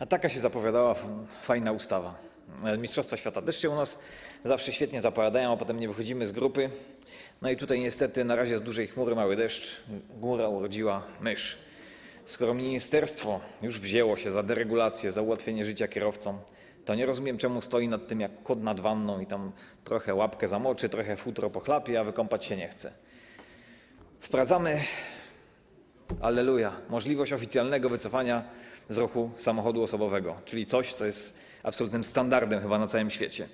A taka się zapowiadała fajna ustawa. E, Mistrzostwa Świata też się u nas zawsze świetnie zapowiadają, a potem nie wychodzimy z grupy. No i tutaj niestety na razie z dużej chmury mały deszcz. Góra urodziła mysz. Skoro ministerstwo już wzięło się za deregulację, za ułatwienie życia kierowcom, to nie rozumiem, czemu stoi nad tym jak kot nad wanną i tam trochę łapkę zamoczy, trochę futro pochlapie, a wykąpać się nie chce. Wprowadzamy Alleluja. Możliwość oficjalnego wycofania z ruchu samochodu osobowego, czyli coś, co jest absolutnym standardem chyba na całym świecie.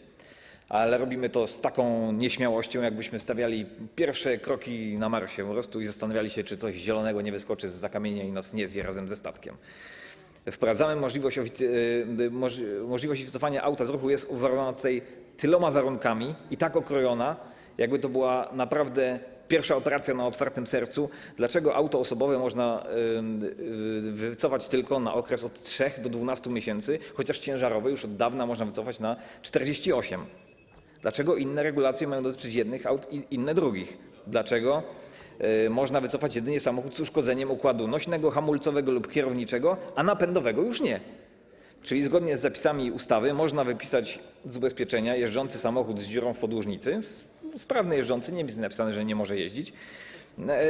Ale robimy to z taką nieśmiałością, jakbyśmy stawiali pierwsze kroki na Marsie po prostu i zastanawiali się, czy coś zielonego nie wyskoczy z zakamienia i nas nie zje razem ze statkiem. Wprowadzamy możliwość, y, moż, możliwość wycofania auta z ruchu jest uwarunkowano tutaj tyloma warunkami i tak okrojona, jakby to była naprawdę pierwsza operacja na otwartym sercu. Dlaczego auto osobowe można wycofać tylko na okres od 3 do 12 miesięcy, chociaż ciężarowe już od dawna można wycofać na 48? Dlaczego inne regulacje mają dotyczyć jednych aut i inne drugich? Dlaczego y, można wycofać jedynie samochód z uszkodzeniem układu nośnego, hamulcowego lub kierowniczego, a napędowego już nie? Czyli zgodnie z zapisami ustawy można wypisać z ubezpieczenia jeżdżący samochód z dziurą w podłużnicy, sprawny jeżdżący, nie jest napisane, że nie może jeździć. E,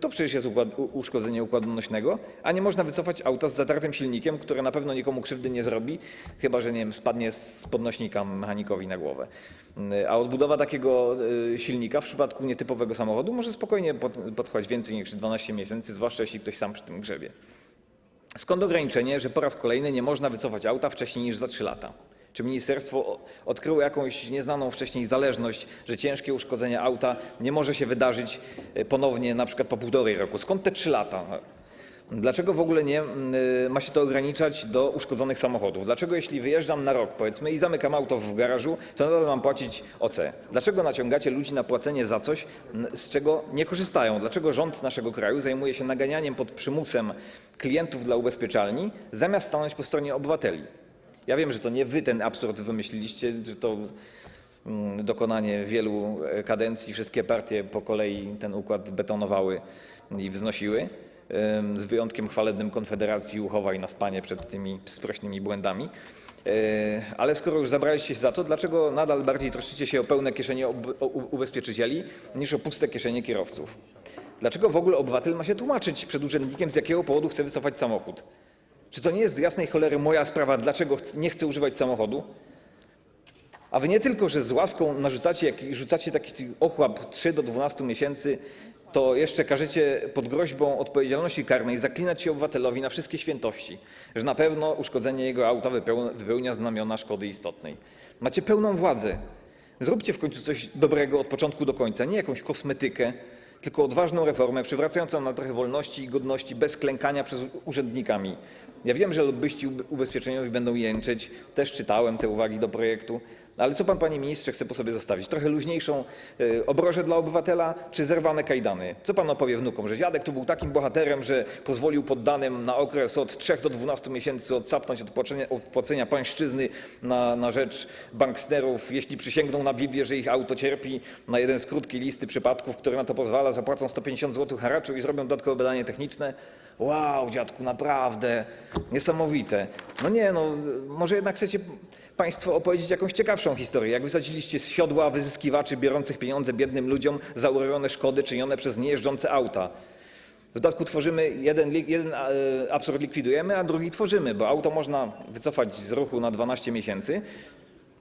To przecież jest układ, uszkodzenie układu nośnego, a nie można wycofać auta z zatartym silnikiem, które na pewno nikomu krzywdy nie zrobi, chyba że nie wiem, spadnie z podnośnika mechanikowi na głowę. E, A odbudowa takiego e, silnika w przypadku nietypowego samochodu może spokojnie pot- potrwać więcej niż 12 miesięcy, zwłaszcza jeśli ktoś sam przy tym grzebie. Skąd ograniczenie, że po raz kolejny nie można wycofać auta wcześniej niż za 3 lata? Czy ministerstwo odkryło jakąś nieznaną wcześniej zależność, że ciężkie uszkodzenie auta nie może się wydarzyć e, ponownie przykład po półtorej roku? Skąd te 3 lata? Dlaczego w ogóle nie y, ma się to ograniczać do uszkodzonych samochodów? Dlaczego jeśli wyjeżdżam na rok, powiedzmy, i zamykam auto w garażu, to nadal mam płacić OC? Dlaczego naciągacie ludzi na płacenie za coś, z czego nie korzystają? Dlaczego rząd naszego kraju zajmuje się naganianiem pod przymusem klientów dla ubezpieczalni, zamiast stanąć po stronie obywateli? Ja wiem, że to nie wy ten absurd wymyśliliście, że to mm, dokonanie wielu e, kadencji, wszystkie partie po kolei ten układ betonowały i wznosiły, z wyjątkiem chwalebnym Konfederacji uchowań na spanie przed tymi sprośnymi błędami. E, Ale skoro już zabraliście się za to, dlaczego nadal bardziej troszczycie się o pełne kieszenie ubezpieczycieli niż o puste kieszenie kierowców? Dlaczego w ogóle obywatel ma się tłumaczyć przed urzędnikiem, z jakiego powodu chce wycofać samochód? Czy to nie jest jasnej cholery moja sprawa, dlaczego nie chcę używać samochodu? A wy nie tylko, że z łaską narzucacie, jak rzucacie taki ochłap 3 do 12 miesięcy, to jeszcze każecie pod groźbą odpowiedzialności karnej zaklinać się obywatelowi na wszystkie świętości, że na pewno uszkodzenie jego auta wypełnia, znamiona szkody istotnej. Macie pełną władzę. Zróbcie w końcu coś dobrego od początku do końca, nie jakąś kosmetykę, tylko odważną reformę przywracającą nam trochę wolności i godności bez klękania przed urzędnikami. Ja wiem, że lobbyści ube- ubezpieczeniowi będą jęczeć, też czytałem te uwagi do projektu, ale co pan, panie ministrze, chce po sobie zostawić? Trochę luźniejszą y, obrożę dla obywatela, czy zerwane kajdany? Co pan opowie wnukom, że dziadek tu był takim bohaterem, że pozwolił poddanym na okres od 3 do 12 miesięcy odsapnąć od płacenia, od płacenia pańszczyzny na, na rzecz banksterów, jeśli przysięgną na Biblię, że ich auto cierpi, na jeden z krótkiej listy przypadków, który na to pozwala, zapłacą 150 zł haraczu i zrobią dodatkowe badanie techniczne? Wow, dziadku, naprawdę, niesamowite. No nie, no może jednak chcecie Państwo opowiedzieć jakąś ciekawszą historię, jak wysadziliście z siodła wyzyskiwaczy biorących pieniądze biednym ludziom za urojone szkody czynione przez niejeżdżące auta. W dodatku tworzymy jeden, jeden e, absurd likwidujemy, a drugi tworzymy, bo auto można wycofać z ruchu na 12 miesięcy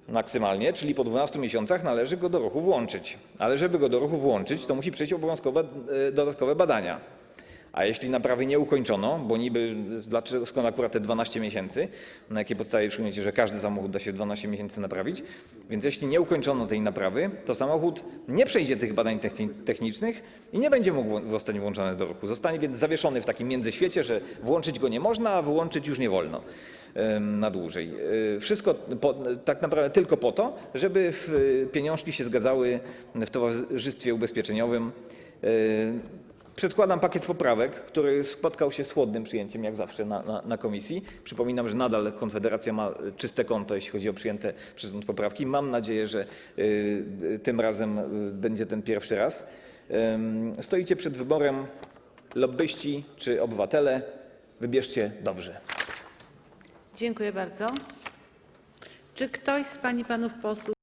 maksymalnie, czyli po 12 miesiącach należy go do ruchu włączyć. Ale żeby go do ruchu włączyć, to musi przejść obowiązkowe e, dodatkowe badania. A jeśli naprawy nie ukończono, bo niby dlaczego skąd akurat te 12 miesięcy, na jakiej podstawie przyjmiecie, że każdy samochód da się w 12 miesięcy naprawić, więc jeśli nie ukończono tej naprawy, to samochód nie przejdzie tych badań techni- technicznych i nie będzie mógł zostać włączony do ruchu. Zostanie więc zawieszony w takim międzyświecie, że włączyć go nie można, a wyłączyć już nie wolno na dłużej. Y, Wszystko po, tak naprawdę tylko po to, żeby y, pieniążki się zgadzały w towarzystwie ubezpieczeniowym. Przedkładam pakiet poprawek, który spotkał się z chłodnym przyjęciem, jak zawsze, na, komisji. Przypominam, że nadal Konfederacja ma czyste konto, jeśli chodzi o przyjęte przez rząd poprawki. Mam nadzieję, że y, y, tym razem y, będzie ten pierwszy raz. Stoicie przed wyborem lobbyści czy obywatele. Wybierzcie dobrze. Dziękuję bardzo. Czy ktoś z pań i panów posłów